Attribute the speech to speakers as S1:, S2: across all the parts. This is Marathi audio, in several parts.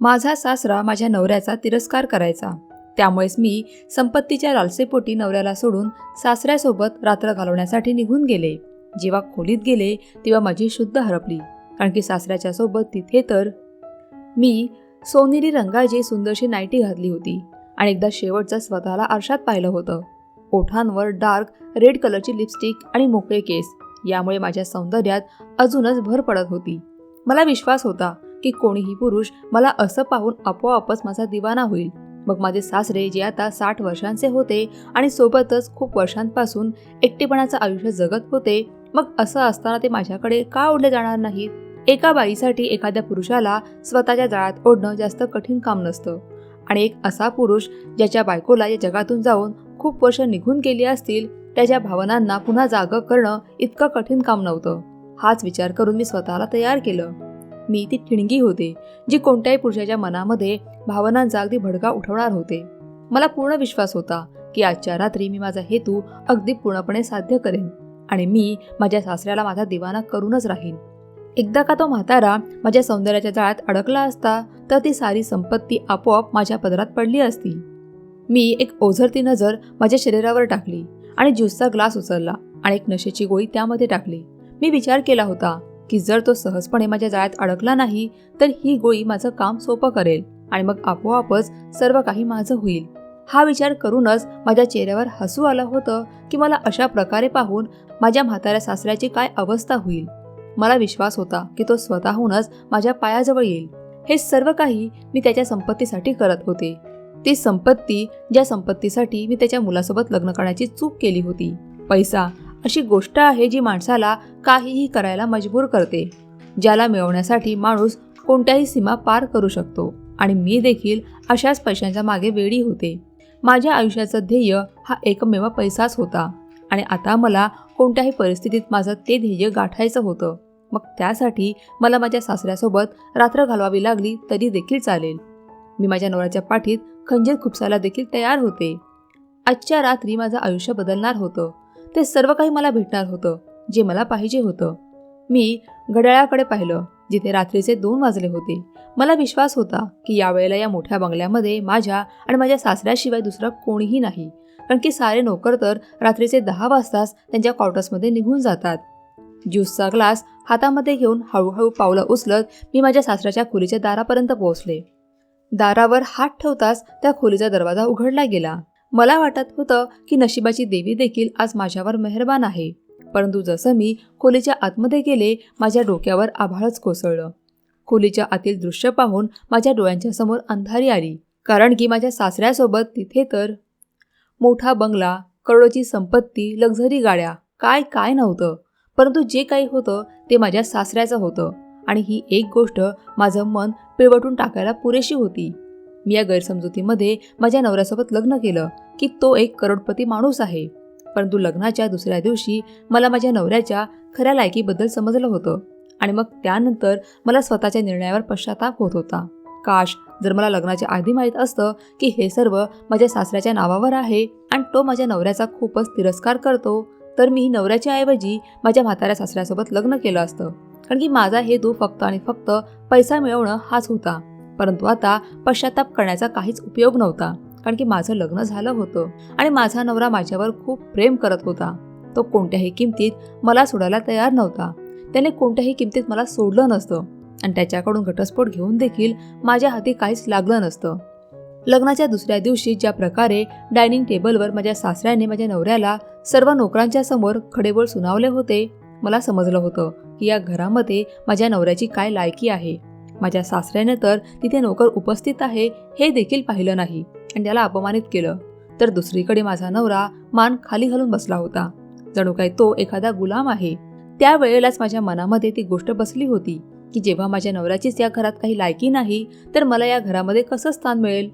S1: माझा सासरा माझ्या नवऱ्याचा तिरस्कार करायचा. त्यामुळेच मी संपत्तीच्या लालसेपोटी नवऱ्याला सोडून सासऱ्यासोबत रात्र घालवण्यासाठी निघून गेले. जेव्हा खोलीत गेले तेव्हा माझी शुद्ध हरपली. कारण की सासऱ्याच्या सोबत तिथे तर मी सोनेरी रंगाची सुंदरशी नाईटी घातली होती आणि एकदा शेवटचं स्वतःला आरशात पाहिलं होतं. ओठांवर डार्क रेड कलरची लिपस्टिक आणि मोकळे केस. यामुळे माझ्या सौंदर्यात अजूनच भर पडत होती. मला विश्वास होता की कोणीही पुरुष मला असं पाहून आपोआपच माझा दिवाना होईल. मग माझे सासरे जे आता साठ वर्षांचे होते आणि सोबतच खूप वर्षांपासून एकटेपणाचं आयुष्य जगत होते मग असं असताना ते माझ्याकडे का ओढले जाणार नाहीत? एका बाईसाठी एखाद्या पुरुषाला स्वतःच्या जाळ्यात ओढणं जास्त कठीण काम नसतं. आणि एक असा पुरुष ज्याच्या बायकोला या जगातून जाऊन खूप वर्ष निघून गेली असतील त्याच्या भावनांना पुन्हा जागं करणं इतकं कठीण काम नव्हतं. हाच विचार करून मी स्वतःला तयार केलं. मी ती ठिणगी होते जी कोणत्याही पुरुषाच्या मनामध्ये भावनांचा अगदी भडका उठवणार होते. मला पूर्ण विश्वास होता की आजच्या रात्री मी माझा हेतू अगदी पूर्णपणे साध्य करेन आणि मी माझ्या सासऱ्याला माझा दिवाना करूनच राहीन. एकदा का तो म्हातारा माझ्या सौंदर्याच्या जाळ्यात अडकला असता तर ती सारी संपत्ती आपोआप माझ्या पदरात पडली असती. मी एक ओझरती नजर माझ्या शरीरावर टाकली आणि ज्यूसचा ग्लास उचलला आणि एक नशेची गोळी त्यामध्ये टाकली. मी विचार केला होता की जर तो सहजपणे माझ्या जाळ्यात अडकला नाही तर ही गोळी माझं काम सोपं करेल आणि मग आपोआपच सर्व काही माझं होईल. हा विचार करूनच माझ्या चेहऱ्यावर हसू आलं होतं की मला अशा प्रकारे पाहून माझ्या म्हाताऱ्या सासऱ्याची काय अवस्था होईल. मला विश्वास होता की तो स्वतःहूनच माझ्या पायाजवळ येईल. हे सर्व काही मी त्याच्या संपत्तीसाठी करत होते. ती संपत्ती ज्या संपत्तीसाठी मी त्याच्या मुलासोबत लग्न करण्याची चूक केली होती. पैसा अशी गोष्ट आहे जी माणसाला काहीही करायला मजबूर करते ज्याला मिळवण्यासाठी माणूस कोणत्याही सीमा पार करू शकतो आणि मी देखील अशाच पैशांच्या मागे वेडी होते. माझ्या आयुष्याचं ध्येय हा एकमेव पैसाच होता आणि आता मला कोणत्याही परिस्थितीत माझं ते ध्येय गाठायचं होतं. मग त्यासाठी मला माझ्या सासऱ्यासोबत रात्र घालवावी लागली तरी देखील चालेल. मी माझ्या नवऱ्याच्या पाठीत खंजीर खुपसायला देखील तयार होते. आजच्या रात्री माझं आयुष्य बदलणार होतं. ते सर्व काही मला भेटणार होतं जे मला पाहिजे होतं. मी घड्याळाकडे पाहिलं जिथे रात्रीचे दोन वाजले होते. मला विश्वास होता की यावेळेला या मोठ्या बंगल्यामध्ये माझ्या आणि माझ्या सासऱ्याशिवाय दुसरं कोणीही नाही. कारण की सारे नोकर तर रात्रीचे दहा वाजताच त्यांच्या क्वार्टर्समध्ये निघून जातात. ज्यूसचा ग्लास हातामध्ये घेऊन हळूहळू पावलं उचलत मी माझ्या सासऱ्याच्या खोलीच्या दारापर्यंत पोहोचले. दारावर हात ठेवताच त्या खोलीचा दरवाजा उघडला गेला. मला वाटत होतं की नशिबाची देवी देखील आज माझ्यावर मेहरबान आहे. परंतु जसं मी खोलीच्या आतमध्ये गेले माझ्या डोक्यावर आभाळच कोसळलं. खोलीच्या आतील दृश्य पाहून माझ्या डोळ्यांच्या समोर अंधारी आली. कारण की माझ्या सासऱ्यासोबत तिथे तर मोठा बंगला करोडोची संपत्ती लक्झरी गाड्या काय काय नव्हतं. परंतु जे काही होतं ते माझ्या सासऱ्याचं होतं. आणि ही एक गोष्ट माझं मन पिळवटून टाकायला पुरेशी होती. मी या गैरसमजुतीमध्ये माझ्या नवऱ्यासोबत लग्न केलं की तो एक करोडपती माणूस आहे. परंतु लग्नाच्या दुसऱ्या दिवशी मला माझ्या नवऱ्याच्या खऱ्या लायकीबद्दल समजलं होतं आणि मग त्यानंतर मला स्वतःच्या निर्णयावर पश्चाताप होत होता. काश जर मला लग्नाच्या आधी माहीत असतं की हे सर्व माझ्या सासऱ्याच्या नावावर आहे आणि तो माझ्या नवऱ्याचा खूपच तिरस्कार करतो तर मी नवऱ्याच्या ऐवजी माझ्या म्हाताऱ्या सासऱ्यासोबत लग्न केलं असतं. कारण की माझा हेतू फक्त आणि फक्त पैसा मिळवणं हाच होता. परंतु आता पश्चाताप करण्याचा काहीच उपयोग नव्हता कारण की माझं लग्न झालं होतं आणि माझा नवरा माझ्यावर खूप प्रेम करत होता. तो कोणत्याही किमतीत मला सोडायला तयार नव्हता. त्याने कोणत्याही किमतीत मला सोडलं नसतं आणि त्याच्याकडून घटस्फोट घेऊन देखील माझ्या हाती काहीच लागलं नसतं. लग्नाच्या दुसऱ्या दिवशी ज्या प्रकारे डायनिंग टेबलवर माझ्या सासऱ्याने माझ्या नवऱ्याला सर्व नोकरांच्या समोर खडेबोळ सुनावले होते मला समजलं होतं की या घरामध्ये माझ्या नवऱ्याची काय लायकी आहे. माझ्या सासऱ्याने तर तिथे नोकर उपस्थित आहे हे देखील पाहिलं नाही. आणि त्याला अपमानित केलं. तर दुसरीकडे माझा नवरा मान खाली घालून बसला होता. जणू काय तो एखादा गुलाम आहे. त्यावेळेलाच माझ्या मनामध्ये ती गोष्ट बसली होती की जेव्हा माझ्या नवऱ्याचीच या घरात काही लायकी नाही तर मला या घरामध्ये कसं स्थान मिळेल?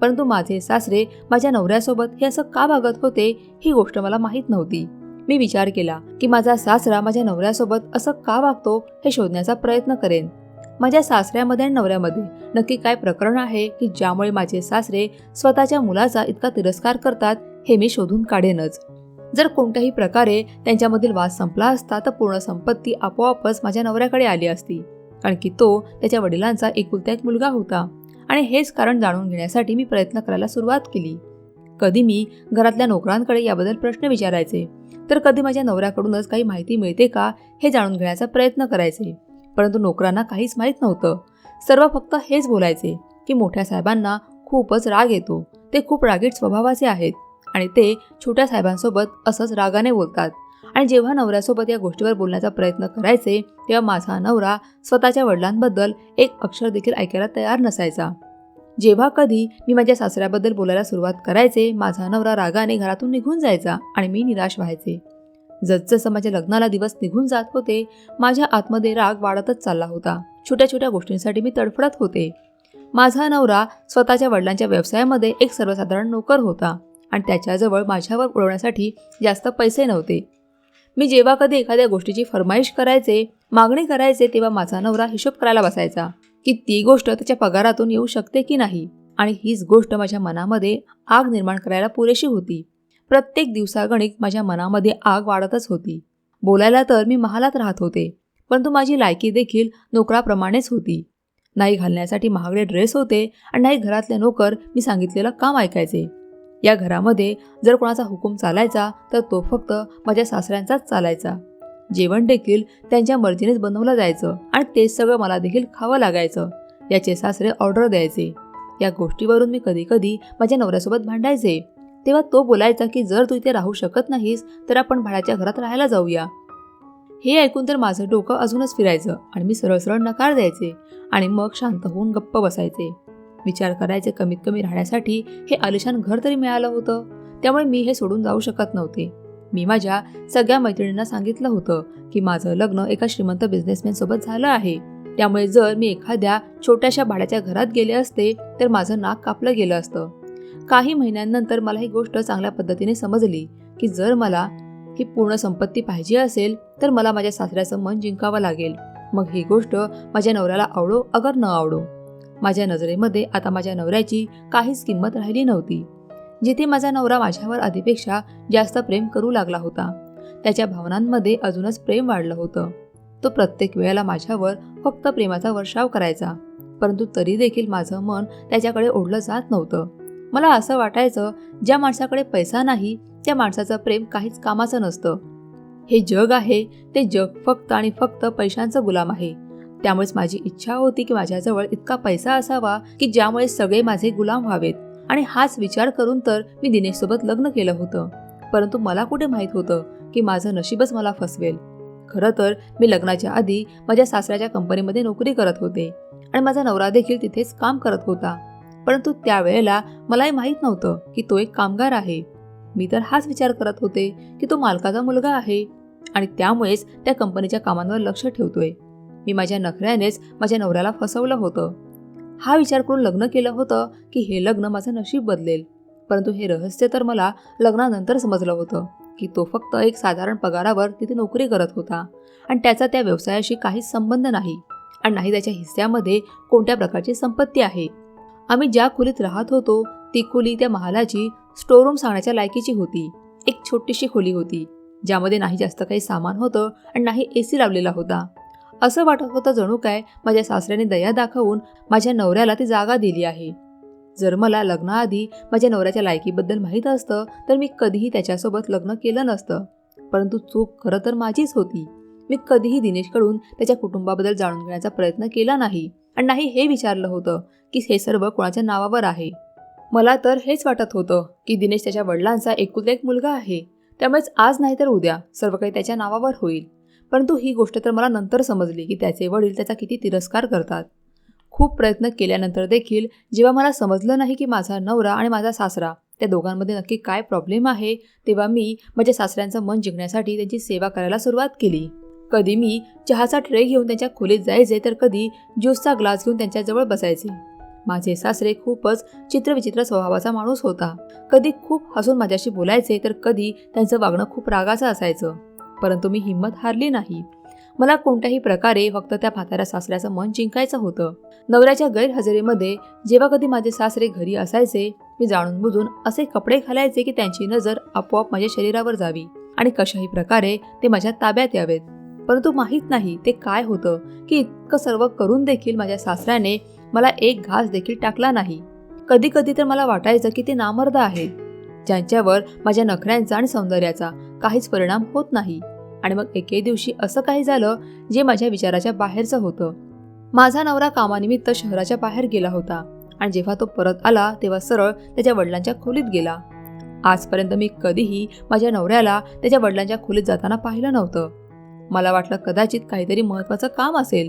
S1: परंतु माझे सासरे माझ्या नवऱ्यासोबत हे असं का वागत होते ही गोष्ट मला माहीत नव्हती. मी विचार केला की माझा सासरा माझ्या नवऱ्यासोबत असं का वागतो हे शोधण्याचा प्रयत्न करेन. माझ्या सासऱ्यामध्ये आणि नवऱ्यामध्ये. नक्की काय प्रकरण आहे की ज्यामुळे माझे सासरे स्वतःच्या मुलाचा इतका तिरस्कार करतात हे मी शोधून काढेनच. जर कोणत्याही प्रकारे त्यांच्यामधील वाद संपला असता तर पूर्ण संपत्ती आपोआपच माझ्या नवऱ्याकडे आली असती. कारण की तो त्याच्या वडिलांचा एकुलता एक मुलगा होता. आणि हेच कारण जाणून घेण्यासाठी मी प्रयत्न करायला सुरुवात केली. कधी मी घरातल्या नोकरांकडे याबद्दल प्रश्न विचारायचे. तर कधी माझ्या नवऱ्याकडूनच काही माहिती मिळते का हे जाणून घेण्याचा प्रयत्न करायचे. परंतु नोकरांना काहीच माहीत नव्हतं. सर्व फक्त हेच बोलायचे की मोठ्या साहेबांना खूपच राग येतो. ते खूप रागीट स्वभावाचे आहेत आणि ते छोट्या साहेबांसोबत असंच रागाने बोलतात. आणि जेव्हा नवऱ्यासोबत या गोष्टीवर बोलण्याचा प्रयत्न करायचे तेव्हा माझा नवरा स्वतःच्या वडिलांबद्दल एक अक्षर देखील ऐकायला तयार नसायचा. जेव्हा कधी मी माझ्या सासऱ्याबद्दल बोलायला सुरुवात करायचे माझा नवरा रागाने घरातून निघून जायचा आणि मी निराश व्हायचे. जसजसं माझ्या लग्नाला दिवस निघून जात होते माझ्या आतमध्ये राग वाढतच चालला होता. छोट्या छोट्या गोष्टींसाठी मी तडफडत होते. माझा नवरा स्वतःच्या वडिलांच्या व्यवसायामध्ये एक सर्वसाधारण नोकर होता आणि त्याच्याजवळ माझ्यावर उडवण्यासाठी जास्त पैसे नव्हते. मी जेव्हा कधी एखाद्या गोष्टीची फरमाईश करायचे मागणी करायचे तेव्हा माझा नवरा हिशोब करायला बसायचा की ती गोष्ट त्याच्या पगारातून येऊ शकते की नाही. आणि हीच गोष्ट माझ्या मनामध्ये आग निर्माण करायला पुरेशी होती. प्रत्येक दिवसागणिक माझ्या मनामध्ये आग वाढतच होती. बोलायला तर मी महालात राहत होते परंतु माझी लायकी देखील नोकराप्रमाणेच होती. नाही घालण्यासाठी महागडे ड्रेस होते आणि नाही घरातले नोकर मी सांगितलेलं काम ऐकायचे. या घरामध्ये जर कोणाचा हुकूम चालायचा तर तो फक्त माझ्या सासऱ्यांचाच चालायचा. जेवण देखील त्यांच्या मर्जीनेच बनवलं जायचं आणि तेच सगळं मला देखील खावं लागायचं याचे सासरे ऑर्डर द्यायचे. या गोष्टीवरून मी कधी कधी माझ्या नवऱ्यासोबत भांडायचे. तेव्हा तो बोलायचा की जर तू इथे राहू शकत नाहीस तर आपण भाड्याच्या घरात राहायला जाऊया. हे ऐकून तर माझं डोकं अजूनच फिरायचं आणि मी सरळ सरळ नकार द्यायचे आणि मग शांत होऊन गप्प बसायचे. विचार करायचे कमीत कमी राहण्यासाठी हे आलिशान घर तरी मिळालं होतं त्यामुळे मी हे सोडून जाऊ शकत नव्हते. मी माझ्या सगळ्या मैत्रिणींना सांगितलं होतं की माझं लग्न एका श्रीमंत बिझनेसमॅन सोबत झालं आहे. त्यामुळे जर मी एखाद्या छोट्याशा भाड्याच्या घरात गेले असते तर माझं नाक कापलं गेलं असतं. काही महिन्यांनंतर मला ही गोष्ट चांगल्या पद्धतीने समजली की जर मला ही पूर्ण संपत्ती पाहिजे असेल तर मला माझ्या सासऱ्याचं मन जिंकावं लागेल. मग ही गोष्ट माझ्या नवऱ्याला आवडो अगर न आवडो. माझ्या नजरेमध्ये आता माझ्या नवऱ्याची काहीच किंमत राहिली नव्हती. जिथे माझा नवरा माझ्यावर आधीपेक्षा जास्त प्रेम करू लागला होता त्याच्या भावनांमध्ये अजूनच प्रेम वाढलं होतं. तो प्रत्येक वेळेला माझ्यावर फक्त प्रेमाचा वर्षाव करायचा परंतु तरी देखील माझं मन त्याच्याकडे ओढलं जात नव्हतं. मला असं वाटायचं ज्या माणसाकडे पैसा नाही त्या माणसाचं प्रेम काहीच कामाचं नसतं. हे जग आहे ते जग फक्त आणि फक्त पैशांचं गुलाम आहे. त्यामुळेच माझी इच्छा होती की माझ्याजवळ इतका पैसा असावा की ज्यामुळे सगळे माझे गुलाम व्हावेत. आणि हाच विचार करून तर मी दिनेशसोबत लग्न केलं होतं. परंतु मला कुठे माहीत होतं की माझं नशीबच मला फसवेल. खरं तर मी लग्नाच्या आधी माझ्या सासऱ्याच्या कंपनीमध्ये नोकरी करत होते. आणि माझा नवरा देखील तिथेच काम करत होता. परंतु त्यावेळेला मलाही माहीत नव्हतं की तो एक कामगार आहे. मी तर हाच विचार करत होते की तो मालकाचा मुलगा आहे आणि त्यामुळेच त्या कंपनीच्या कामांवर लक्ष ठेवतोय. मी माझ्या नखऱ्यानेच माझ्या नवऱ्याला फसवलं होतं. हा विचार करून लग्न केलं होतं की हे लग्न माझं नशीब बदलेल. परंतु हे रहस्य तर मला लग्नानंतर समजलं होतं की तो फक्त एक साधारण पगारावर तिथे नोकरी करत होता आणि त्याचा त्या व्यवसायाशी काहीच संबंध नाही आणि नाही त्याच्या हिस्स्यामध्ये कोणत्या प्रकारची संपत्ती आहे. आम्ही ज्या खोलीत राहत होतो ती खोली त्या महालाची स्टोरूम सांगण्याच्या लायकीची होती. एक छोटीशी खोली होती ज्यामध्ये नाही जास्त काही सामान होतं आणि नाही ए सी लावलेला होता. असं वाटत होतं जणू काय माझ्या सासऱ्याने दया दाखवून माझ्या नवऱ्याला ती जागा दिली आहे. जर मला लग्नाआधी माझ्या नवऱ्याच्या लायकीबद्दल माहीत असतं तर मी कधीही त्याच्यासोबत लग्न केलं नसतं. परंतु चूक खरं तर माझीच होती. मी कधीही दिनेशकडून त्याच्या कुटुंबाबद्दल जाणून घेण्याचा प्रयत्न केला नाही. आणि नाही हे विचारलं होतं की हे सर्व कोणाच्या नावावर आहे? मला तर हेच वाटत होतं की दिनेश त्याच्या वडिलांचा एकुलता एक मुलगा आहे. त्यामुळेच आज नाही तर उद्या सर्व काही त्याच्या नावावर होईल. परंतु ही गोष्ट तर मला नंतर समजली की त्याचे वडील त्याचा किती तिरस्कार करतात. खूप प्रयत्न केल्यानंतर देखील जेव्हा मला समजलं नाही की माझा नवरा आणि माझा सासरा त्या दोघांमध्ये नक्की काय प्रॉब्लेम आहे तेव्हा मी माझ्या सासऱ्यांचं मन जिंकण्यासाठी त्यांची सेवा करायला सुरुवात केली. कधी मी चहाचा ट्रे घेऊन त्यांच्या खोलीत जायचे तर कधी ज्यूसचा ग्लास घेऊन त्यांच्याजवळ बसायचे. माझे सासरे खूपच चित्रविचित्र स्वभावाचा माणूस होता. कधी खूप हसून माझ्याशी बोलायचे तर कधी त्यांचं वागणं खूप रागाचं असायचं. परंतु मी हिंमत हारली नाही. मला कोणत्याही प्रकारे फक्त त्या म्हाताऱ्या सासऱ्याचं मन जिंकायचं होतं. नवऱ्याच्या गैरहजेरीमध्ये जेव्हा कधी माझे सासरे घरी असायचे मी जाणून बुजून असे कपडे घालायचे की त्यांची नजर आपोआप माझ्या शरीरावर जावी आणि कशाही प्रकारे ते माझ्या ताब्यात यावेत. परंतु माहीत नाही ते काय होतं की इतकं सर्व करून देखील माझ्या सासऱ्याने मला एक घास देखील टाकला नाही. कधी कधी तर मला वाटायचं की ते नामर्द आहेत ज्यांच्यावर माझ्या नखऱ्यांचा आणि सौंदर्याचा काहीच परिणाम होत नाही. आणि मग एके दिवशी असं काही झालं जे माझ्या विचाराच्या बाहेरचं होतं. माझा नवरा कामानिमित्त शहराच्या बाहेर गेला होता आणि जेव्हा तो परत आला तेव्हा सरळ त्याच्या वडिलांच्या खोलीत गेला. आजपर्यंत मी कधीही माझ्या नवऱ्याला त्याच्या वडिलांच्या खोलीत जाताना पाहिलं नव्हतं. मला वाटलं कदाचित काहीतरी महत्त्वाचं काम असेल.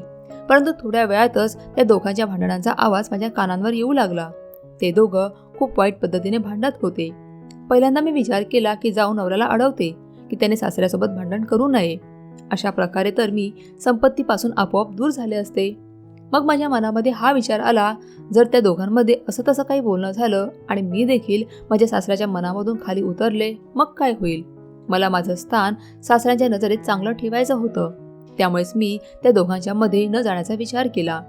S1: परंतु थोड्या वेळातच त्या दोघांच्या भांडणांचा आवाज माझ्या कानांवर येऊ लागला. ते दोघं खूप वाईट पद्धतीने भांडत होते. पहिल्यांदा मी विचार केला की जाऊन नवऱ्याला अडवते की त्याने सासऱ्यासोबत भांडण करू नये. अशा प्रकारे तर मी संपत्तीपासून आपोआप दूर झाले असते. मग माझ्या मनामध्ये हा विचार आला जर त्या दोघांमध्ये असं तसं काही बोलणं झालं आणि मी देखील माझ्या सासऱ्याच्या मनामधून खाली उतरले मग काय होईल? मला माझं स्थान सासऱ्यांच्या नजरेत चांगलं ठेवायचं होतं. त्यामुळेच मी त्या दोघांच्या मध्ये न जाण्याचा विचार केला.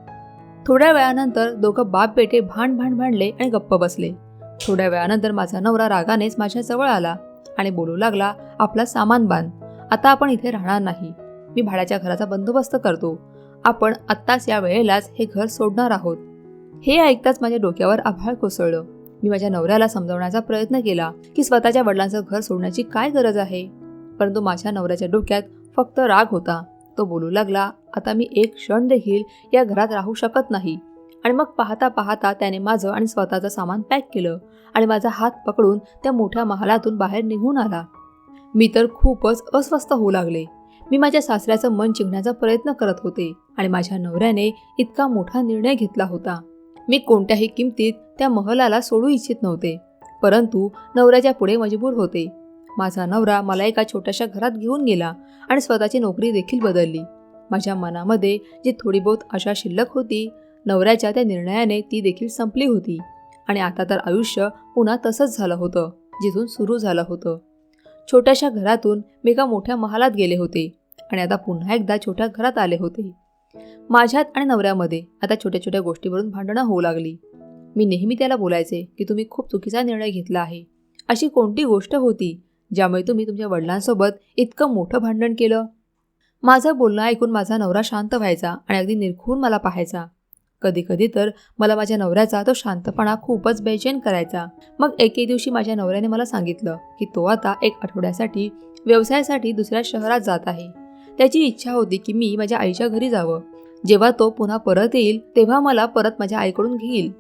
S1: थोड्या वेळानंतर दोघं बाप बेटे भांड भांड भांडले आणि गप्प बसले. थोड्या वेळानंतर माझा नवरा रागानेच माझ्या जवळ आला आणि बोलू लागला आपला सामान बांध. आता आपण इथे राहणार नाही. मी भाड्याच्या घराचा बंदोबस्त करतो. आपण आत्ताच या वेळेलाच हे घर सोडणार आहोत. हे ऐकताच माझ्या डोक्यावर आभाळ कोसळलं. मी माझ्या नवऱ्याला समजावण्याचा प्रयत्न केला की स्वतःच्या वडिलांचं घर सोडण्याची काय गरज आहे? परंतु माझ्या नवऱ्याच्या डोक्यात फक्त राग होता. तो बोलू लागला आता मी एक क्षण देखील या घरात राहू शकत नाही. आणि मग पाहता पाहता त्याने माझं आणि स्वतःचं सामान पॅक केलं आणि माझा हात पकडून त्या मोठ्या महालातून बाहेर निघून आला. मी तर खूपच अस्वस्थ होऊ लागले. मी माझ्या सासऱ्याचं मन चिंगण्याचा प्रयत्न करत होते आणि माझ्या नवऱ्याने इतका मोठा निर्णय घेतला होता. मी कोणत्याही किमतीत त्या महलाला सोडू इच्छित नव्हते. परंतु नवऱ्याच्या पुढे मजबूर होते. माझा नवरा मला एका छोट्याशा घरात घेऊन गेला आणि स्वतःची नोकरी देखील बदलली. माझ्या मनामध्ये जी थोडी बहुत आशा शिल्लक होती नवऱ्याच्या त्या निर्णयाने ती देखील संपली होती. आणि आता तर आयुष्य पुन्हा तसंच झालं होतं जिथून सुरू झालं होतं. छोट्याशा घरातून मी एका मोठ्या महालात गेले होते आणि आता पुन्हा एकदा छोट्या घरात आले होते. माझ्यात आणि नवऱ्यामध्ये आता छोट्या छोट्या गोष्टीवरून भांडणं होऊ लागली. मी नेहमी त्याला बोलायचे की तुम्ही खूप चुकीचा निर्णय घेतला आहे. अशी कोणती गोष्ट होती ज्यामुळे तुम्ही तुमच्या वडिलांसोबत इतकं मोठं भांडण केलं? माझं बोलणं ऐकून माझा नवरा शांत व्हायचा आणि अगदी निरखून मला पाहायचा. कधी कधी तर मला माझ्या नवऱ्याचा तो शांतपणा खूपच बेचैन करायचा. मग एके दिवशी माझ्या नवऱ्याने मला सांगितलं की तो आता एक आठवड्यासाठी व्यवसायासाठी दुसऱ्या शहरात जात आहे. त्याची इच्छा होती की मी माझ्या आईच्या घरी जावं. जेव्हा तो पुन्हा परत येईल तेव्हा मला परत माझ्या आईकडून घेईल.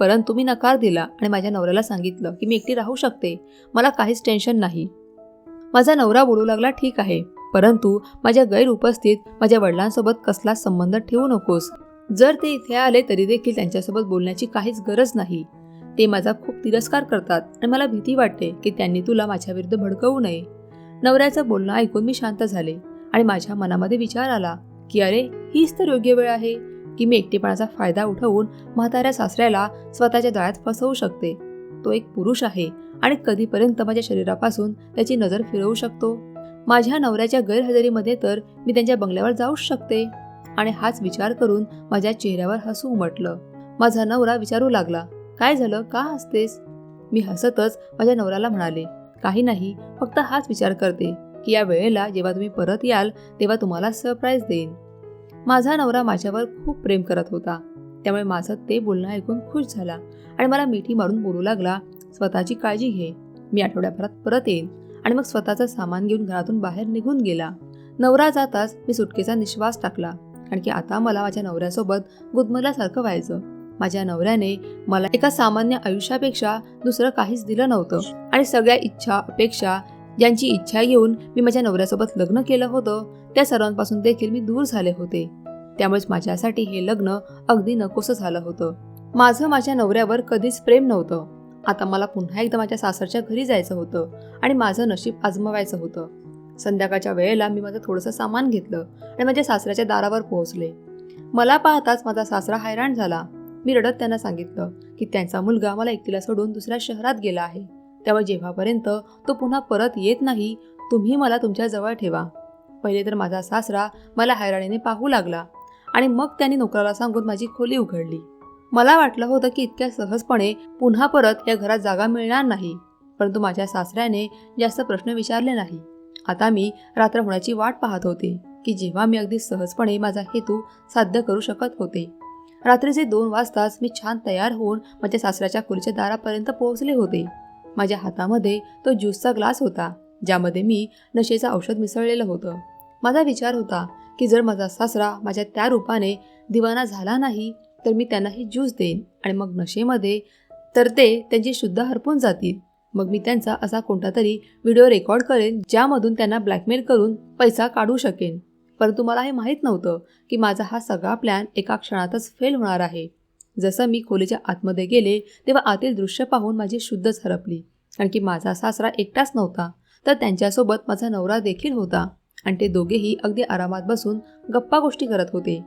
S1: परंतु मी नकार दिला आणि माझ्या नवऱ्याला सांगितलं की मी एकटी राहू शकते. मला काहीच टेन्शन नाही. माझा नवरा बोलू लागला ठीक आहे. परंतु माझ्या गैरउपस्थित माझ्या वडिलांसोबत कसलाच संबंध ठेवू नकोस. जर ते इथे आले तरी देखील त्यांच्यासोबत बोलण्याची काहीच गरज नाही. ते माझा खूप तिरस्कार करतात आणि मला भीती वाटते की त्यांनी तुला माझ्या विरुद्ध भडकवू नये. नवऱ्याचं बोलणं ऐकून मी शांत झाले. आणि माझ्या मनामध्ये विचार आला की अरे हीच तर योग्य वेळ आहे की मी एकटेपणाचा फायदा उठवून म्हाताऱ्या सासऱ्याला स्वतःच्या जाळ्यात फसवू शकते. तो एक पुरुष आहे आणि कधीपर्यंत माझ्या शरीरापासून त्याची नजर फिरवू शकतो? माझ्या नवऱ्याच्या गैरहजेरीमध्ये तर मी त्यांच्या बंगल्यावर जाऊच शकते. आणि हाच विचार करून माझ्या चेहऱ्यावर हसू उमटलं. माझा नवरा विचारू लागला काय झालं? का हसतेस? मी हसतच माझ्या नवऱ्याला म्हणाले काही नाही फक्त हाच विचार करते. की या वेळेला जेव्हा तुम्ही परत याल तेव्हा तुम्हाला सरप्राईज देईन. माझा नवरा माझ्यावर खूप प्रेम करत होता. त्यामुळे माझं ते बोलणं ऐकून खुश झाला आणि मला मिठी मारून बोलू लागला स्वतःची काळजी घे. मी आठवड्याभरात परत येईन. आणि मग स्वतःचं सामान घेऊन घरातून बाहेर निघून गेला. नवरा जाताच मी सुटकेचा निश्वास टाकला. कारण की आता मला माझ्या नवऱ्यासोबत गुदमरल्यासारखं व्हायचं. माझ्या नवऱ्याने मला एका सामान्य आयुष्यापेक्षा दुसरं काहीच दिलं नव्हतं. आणि सगळ्या इच्छा अपेक्षा ज्यांची इच्छा येऊन मी माझ्या नवऱ्यासोबत लग्न केलं होतं त्या सर्वांपासून देखील मी दूर झाले होते. त्यामुळेच माझ्यासाठी हे लग्न अगदी नकोसं झालं होतं. माझं माझ्या नवऱ्यावर कधीच प्रेम नव्हतं. आता मला पुन्हा एकदा माझ्या सासरच्या घरी जायचं होतं आणि माझं नशीब आजमावायचं होतं. संध्याकाळच्या वेळेला मी माझं थोडंसं सामान घेतलं आणि माझ्या सासऱ्याच्या दारावर पोहोचले. मला पाहताच माझा सासरा हैराण झाला. मी रडत त्यांना सांगितलं की त्यांचा मुलगा मला एकटीला सोडून दुसऱ्या शहरात गेला आहे. त्यामुळे जेव्हापर्यंत तो पुन्हा परत येत नाही तुम्ही मला तुमच्या जवळ ठेवा. पहिले तर माझा सासरा मला हैराणीने पाहू लागला आणि मग त्यांनी नोकराला सांगून माझी खोली उघडली. मला वाटलं होतं की इतक्या सहजपणे पुन्हा परत या घरात जागा मिळणार नाही परंतु माझ्या सासऱ्याने जास्त प्रश्न विचारले नाही. आता मी रात्र होण्याची वाट पाहत होते की जेव्हा मी अगदी सहजपणे माझा हेतू साध्य करू शकत होते. रात्रीचे दोन वाजताच मी छान तयार होऊन माझ्या सासऱ्याच्या खुर्च्या दारापर्यंत पोहोचले होते. माझ्या हातामध्ये तो ज्यूसचा ग्लास होता ज्यामध्ये मी नशेचं औषध मिसळलेलं होतं. माझा विचार होता की जर माझा सासरा माझ्या त्या रूपाने दिवाना झाला नाही तर मी त्यांना हे ज्यूस देईन आणि मग नशेमध्ये तर ते त्यांची शुद्ध हरपून जातील. मग मी त्यांचा असा कोणता तरी व्हिडिओ रेकॉर्ड करेन ज्यामधून त्यांना ब्लॅकमेल करून पैसा काढू शकेन. परंतु मला हे माहीत नव्हतं की माझा हा सगळा प्लॅन एका क्षणातच फेल होणार आहे. जसं मी खोलीच्या आतमध्ये गेले तेव्हा आतील दृश्य पाहून माझी शुद्धच हरपली कारण की माझा सासरा एकटाच नव्हता तर त्यांच्यासोबत माझा नवरा देखील होता. आणि ते दोघेही अगदी आरामात बसून गप्पा गोष्टी करत होते.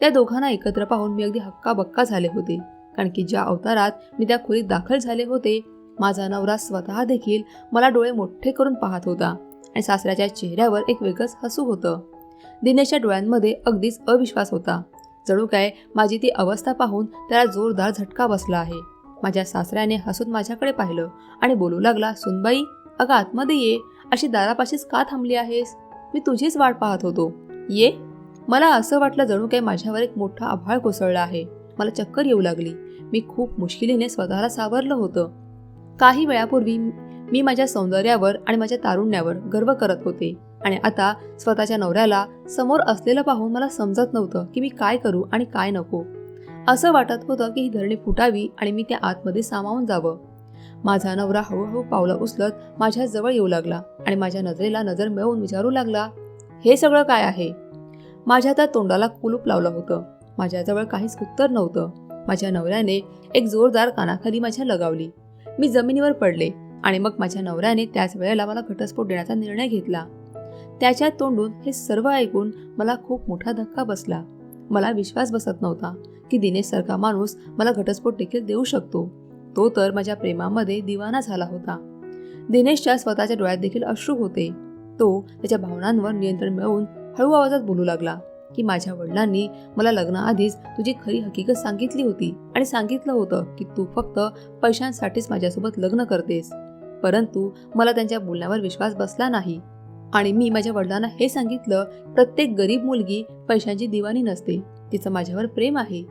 S1: त्या दोघांना एकत्र पाहून मी अगदी हक्काबक्का झाले होते. कारण की ज्या अवतारात मी त्या खोलीत दाखल झाले होते माझा नवरा स्वतः देखील मला डोळे मोठे करून पाहत होता. आणि सासऱ्याच्या चेहऱ्यावर एक वेगळंच हसू होतं. दिनेशच्या डोळ्यांमध्ये अगदीच अविश्वास होता. जणू काय माझी ती अवस्था पाहून त्याला जोरदार झटका बसला आहे. माझ्या सासऱ्याने हसून माझ्याकडे पाहिलं आणि बोलू लागला सुनबाई अगं आतमध्ये ये. अशी दारापाशीच का थांबली आहेस? मी तुझीच वाट पाहत होतो. ये. मला असं वाटलं जणू काही माझ्यावर एक मोठा आभाळ कोसळला आहे. मला चक्कर येऊ लागली. मी खूप मुश्किलीने स्वतःला सावरलं होतं. काही वेळापूर्वी मी माझ्या सौंदर्यावर आणि माझ्या तारुण्यावर गर्व करत होते. आणि आता स्वतःच्या नवऱ्याला समोर असलेलं पाहून मला समजत नव्हतं की मी काय करू आणि काय नको. असं वाटत होतं की ही धरणी फुटावी आणि मी त्या आतमध्ये सामावून जावं. माझा नवरा हळूहळू पावलं उचलत माझ्या जवळ येऊ लागला आणि माझ्या नजरेला नजर मिळवून विचारू लागला हे सगळं काय आहे? माझ्या त्या तोंडाला कुलूप लावलं होतं. माझ्याजवळ काहीच उत्तर नव्हतं. माझ्या नवऱ्याने एक जोरदार कानाखाली माझ्या लगावली. मी जमिनीवर पडले. आणि मग माझ्या नवऱ्याने त्याच वेळेला मला घटस्फोट देण्याचा निर्णय घेतला. त्याच्या तोंडून हे सर्व ऐकून मला खूप मोठा धक्का बसला. मला विश्वास बसत नव्हता की दिनेशसारखा माणूस मला घटस्फोट देखील देऊ शकतो. तो तर माझ्या प्रेमामध्ये दिवाना झाला होता. दिनेशच्या स्वतःच्या डोळ्यात देखील अश्रू होते. तो त्याच्या भावनांवर नियंत्रण मिळवून हळू आवाजात बोलू लागला की माझ्या वडिलांनी मला लग्नाआधीच तुझी खरी हकीकत सांगितली होती आणि सांगितलं होतं की तू फक्त पैशांसाठीच माझ्यासोबत लग्न करतेस. परंतु मला त्यांच्या बोलण्यावर विश्वास बसला नाही. आणि मी माझ्या वडिलांना हे सांगितलं प्रत्येक गरीब मुलगी पैशांची दिवाणी नसते. तिचं माझ्यावर प्रेम आहे.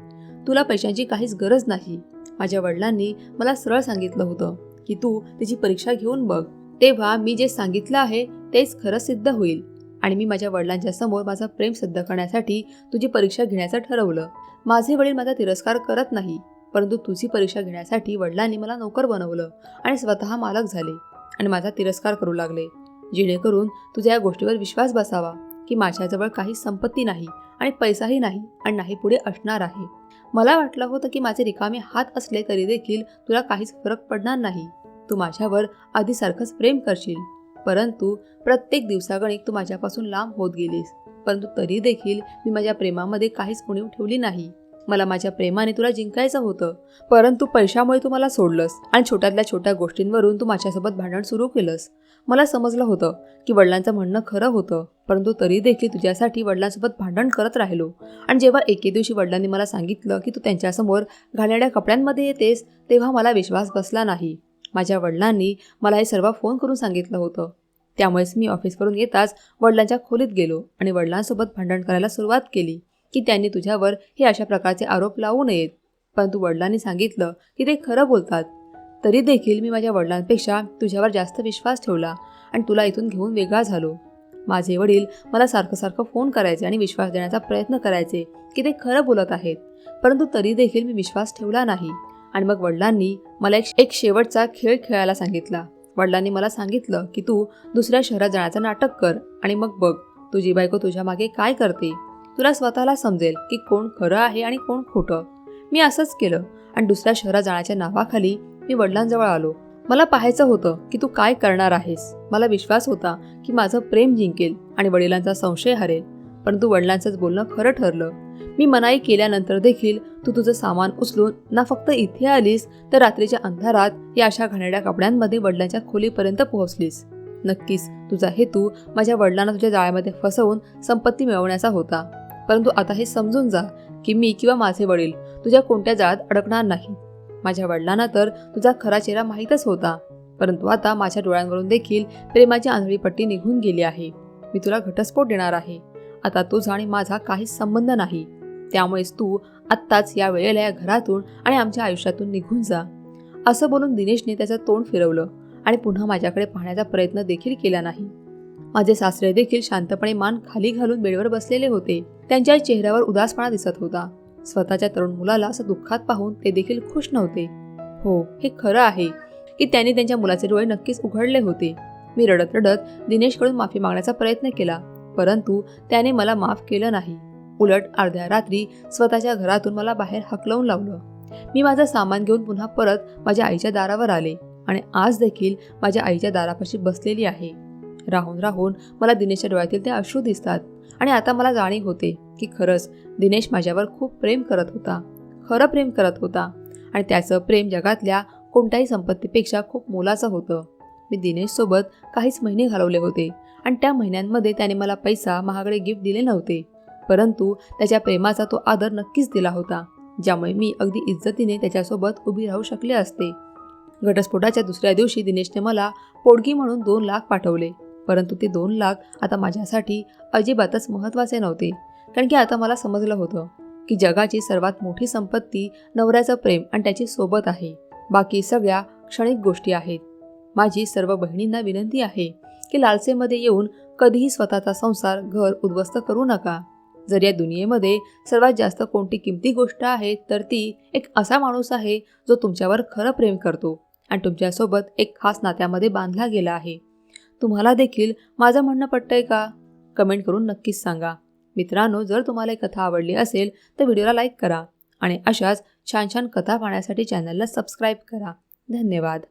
S1: तुला पैशांची काहीच गरज नाही. माझ्या वडिलांनी मला सरळ सांगितलं होतं की तू तिची परीक्षा घेऊन बघ. तेव्हा मी जे सांगितलं आहे तेच खरं सिद्ध होईल. आणि मी माझ्या वडिलांच्या समोर माझा प्रेम सिद्ध करण्यासाठी तुझी परीक्षा घेण्याचं ठरवलं. माझे वडील माझा तिरस्कार करत नाही. परंतु तुझी परीक्षा घेण्यासाठी वडिलांनी मला नोकर बनवलं आणि स्वतः मालक झाले आणि माझा तिरस्कार करू लागले. जेणेकरून तुझ्या या गोष्टीवर विश्वास बसावा की माझ्याजवळ काही संपत्ती नाही आणि पैसाही नाही आणि नाही पुढे असणार आहे. मला वाटलं होतं की माझे रिकामे हात असले तरी देखील तुला काहीच फरक पडणार नाही. तू माझ्यावर आधीसारखंच प्रेम करशील. परंतु प्रत्येक दिवसागणिक तू माझ्यापासून लांब होत गेलीस. परंतु तरी देखील मी माझ्या प्रेमामध्ये काहीच उणीव ठेवली नाही. मला माझ्या प्रेमाने तुला जिंकायचं होतं. परंतु पैशामुळे तू मला सोडलंस आणि छोट्यातल्या छोट्या गोष्टींवरून तू माझ्यासोबत भांडण सुरू केलंस. मला समजलं होतं की वडिलांचं म्हणणं खरं होतं परंतु तरी देखील तुझ्यासाठी वडिलांसोबत भांडण करत राहिलो. आणि जेव्हा एके दिवशी वडिलांनी मला सांगितलं की तू त्यांच्यासमोर घालणाऱ्या कपड्यांमध्ये येतेस तेव्हा मला विश्वास बसला नाही. माझ्या वडिलांनी मला हे सर्व फोन करून सांगितलं होतं. त्यामुळेच मी ऑफिसवरून येताच वडिलांच्या खोलीत गेलो आणि वडिलांसोबत भांडण करायला सुरुवात केली. की त्यांनी तुझ्यावर हे अशा प्रकारचे आरोप लावू नयेत. परंतु वडिलांनी सांगितलं की ते खरं बोलतात. तरी देखील मी माझ्या वडिलांपेक्षा तुझ्यावर जास्त विश्वास ठेवला आणि तुला इथून घेऊन वेगळा झालो. माझे वडील मला सारखं सारखं फोन करायचे आणि विश्वास देण्याचा प्रयत्न करायचे की ते खरं बोलत आहेत. परंतु तरी देखील मी विश्वास ठेवला नाही. आणि मग वडिलांनी मला एक एक शेवटचा खेळ खेळायला सांगितला. वडिलांनी मला सांगितलं की तू दुसऱ्या शहरात जाण्याचं नाटक कर आणि मग बघ तुझी बायको तुझ्या मागे काय करते. तुला स्वतःला समजेल की कोण खरं आहे आणि कोण खोटं. मी असंच केलं आणि दुसऱ्या शहरात जाण्याच्या नावाखाली मी वडिलांजवळ आलो. मला पाहायचं होतं की तू काय करणार आहेस. मला विश्वास होता की माझं प्रेम जिंकेल आणि वडिलांचा संशय हरेल. परंतु वडिलांचंच बोलणं खरं ठरलं. मी मनाई केल्यानंतर देखील तू तुझं सामान उचलून ना फक्त इथे आलीस तर रात्रीच्या अंधारात या अशा घाणेड्या कपड्यांमध्ये वडिलांच्या खोलीपर्यंत पोहोचलीस. नक्कीच तुझा हेतू माझ्या वडिलांना तुझ्या जाळ्यामध्ये फसवून संपत्ती मिळवण्याचा होता. परंतु आता हे समजून जा की मी किंवा माझे वडील तुझ्या कोणत्या जाळ्यात अडकणार नाही. माझ्या वडिलांना तर तुझा खरा चेहरा माहीतच होता परंतु आता माझ्या डोळ्यांवरून देखील प्रेमाची आंधळी पट्टी निघून गेली आहे. मी तुला घटस्फोट देणार आहे. आता तुझा आणि माझा काहीच संबंध नाही. त्यामुळेच तू आत्ताच या वेळेला या घरातून आणि आमच्या आयुष्यातून निघून जा. असं बोलून दिनेशने त्याचं तोंड फिरवलं आणि पुन्हा माझ्याकडे पाहण्याचा प्रयत्न देखील केला नाही. माझे सासरे देखील शांतपणे मान खाली घालून बेडवर बसलेले होते. त्यांच्या चेहऱ्यावर उदासपणा दिसत होता. स्वतःच्या तरुण मुलाला असं दुःखात पाहून ते देखील खुश नव्हते. हो हे खरं आहे की त्यांनी त्यांच्या मुलाचे डोळे नक्कीच उघडले होते. मी रडत रडत दिनेशकडून माफी मागण्याचा प्रयत्न केला परंतु त्याने मला माफ केलं नाही. उलट अर्ध्या रात्री स्वतःच्या घरातून मला बाहेर हकलवून लावलं. मी माझं सामान घेऊन पुन्हा परत माझ्या आईच्या दारावर आले आणि आज देखील माझ्या आईच्या दारापाशी बसलेली आहे. राहून राहून मला दिनेशच्या डोळ्यातील ते अश्रू दिसतात. आणि आता मला जाणीव होते की खरंच दिनेश माझ्यावर खूप प्रेम करत होता. खरं प्रेम करत होता. आणि त्याचं प्रेम जगातल्या कोणत्याही संपत्तीपेक्षा खूप मोलाचं होतं. मी दिनेशसोबत काहीच महिने घालवले होते आणि त्या महिन्यांमध्ये त्याने मला पैसा महागडे गिफ्ट दिले नव्हते. परंतु त्याच्या प्रेमाचा तो आदर नक्कीच दिला होता ज्यामुळे मी अगदी इज्जतीने त्याच्यासोबत उभी राहू शकले असते. घटस्फोटाच्या दुसऱ्या दिवशी दिनेशने मला पोडगी म्हणून दोन लाख पाठवले. परंतु ते दोन लाख आता माझ्यासाठी अजिबातच महत्त्वाचे नव्हते. कारण की आता मला समजलं होतं की जगाची सर्वात मोठी संपत्ती नवऱ्याचं प्रेम आणि त्याची सोबत आहे. बाकी सगळ्या क्षणिक गोष्टी आहेत. माझी सर्व बहिणींना विनंती आहे की लालसेमध्ये येऊन कधीही स्वतःचा संसार घर उद्ध्वस्त करू नका. जर या दुनियेमध्ये सर्वात जास्त कोणती किमती गोष्ट आहे तर ती एक असा माणूस आहे जो तुमच्यावर खरं प्रेम करतो आणि तुमच्यासोबत एक खास नात्यामध्ये बांधला गेला आहे. तुम्हाला देखील माझं म्हणणं पटतंय का? कमेंट करून नक्कीच सांगा. मित्रांनो जर तुम्हाला ही कथा आवडली असेल तर व्हिडिओला लाईक करा आणि अशाच छान छान कथा पाहण्यासाठी चॅनलला सबस्क्राईब करा. धन्यवाद.